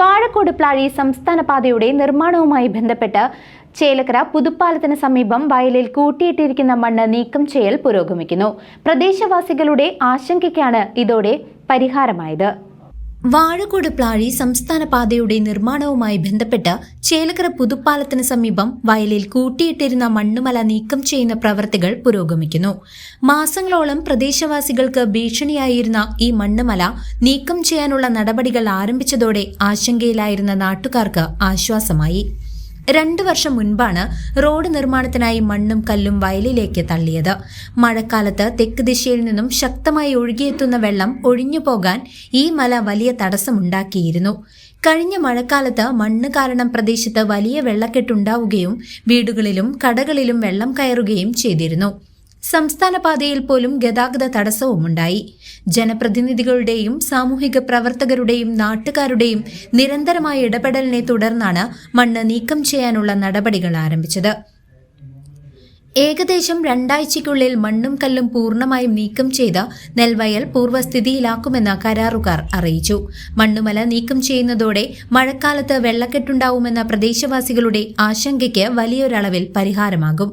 Vazhakkode Plazhi സംസ്ഥാന പാതയുടെ നിർമ്മാണവുമായി ബന്ധപ്പെട്ട് ചേലക്കര പുതുപ്പാലത്തിന് സമീപം വയലിൽ കൂട്ടിയിട്ടിരിക്കുന്ന മണ്ണ് നീക്കം ചെയ്യൽ പുരോഗമിക്കുന്നു. പ്രദേശവാസികളുടെ ആശങ്കയ്ക്കാണ് ഇതോടെ പരിഹാരമായത്. വാഴക്കോട് പ്ലാഴി സംസ്ഥാന പാതയുടെ നിർമ്മാണവുമായി ബന്ധപ്പെട്ട് ചേലക്കര പുതുപ്പാലത്തിന് സമീപം വയലിൽ കൂട്ടിയിട്ടിരുന്ന മണ്ണുമല നീക്കം ചെയ്യുന്ന പ്രവർത്തികൾ പുരോഗമിക്കുന്നു. മാസങ്ങളോളം പ്രദേശവാസികൾക്ക് ഭീഷണിയായിരുന്ന ഈ മണ്ണുമല നീക്കം ചെയ്യാനുള്ള നടപടികൾ ആരംഭിച്ചതോടെ ആശങ്കയിലായിരുന്ന നാട്ടുകാർക്ക് ആശ്വാസമായി. രണ്ടു വർഷം മുൻപാണ് റോഡ് നിർമ്മാണത്തിനായി മണ്ണും കല്ലും വയലിലേക്ക് തള്ളിയത്. മഴക്കാലത്ത് തെക്ക് ദിശയിൽ നിന്നും ശക്തമായി ഒഴുകിയെത്തുന്ന വെള്ളം ഒഴിഞ്ഞു പോകാൻ ഈ മല വലിയ തടസ്സമുണ്ടാക്കിയിരുന്നു. കഴിഞ്ഞ മഴക്കാലത്ത് മണ്ണ് കാരണം പ്രദേശത്ത് വലിയ വെള്ളക്കെട്ടുണ്ടാവുകയും വീടുകളിലും കടകളിലും വെള്ളം കയറുകയും ചെയ്തിരുന്നു. സംസ്ഥാന പാതയിൽ പോലും ഗതാഗത തടസ്സവുമുണ്ടായി. ജനപ്രതിനിധികളുടെയും സാമൂഹിക പ്രവർത്തകരുടെയും നാട്ടുകാരുടെയും നിരന്തരമായ ഇടപെടലിനെ തുടർന്നാണ് മണ്ണ് നീക്കം ചെയ്യാനുള്ള നടപടികൾ ആരംഭിച്ചത്. ഏകദേശം രണ്ടാഴ്ചയ്ക്കുള്ളിൽ മണ്ണും കല്ലും പൂർണമായും നീക്കം ചെയ്ത് നെൽവയൽ പൂർവസ്ഥിതിയിലാക്കുമെന്ന് കരാറുകാർ അറിയിച്ചു. മണ്ണുമല നീക്കം ചെയ്യുന്നതോടെ മഴക്കാലത്ത് വെള്ളക്കെട്ടുണ്ടാവുമെന്ന പ്രദേശവാസികളുടെ ആശങ്കയ്ക്ക് വലിയൊരളവിൽ പരിഹാരമാകും.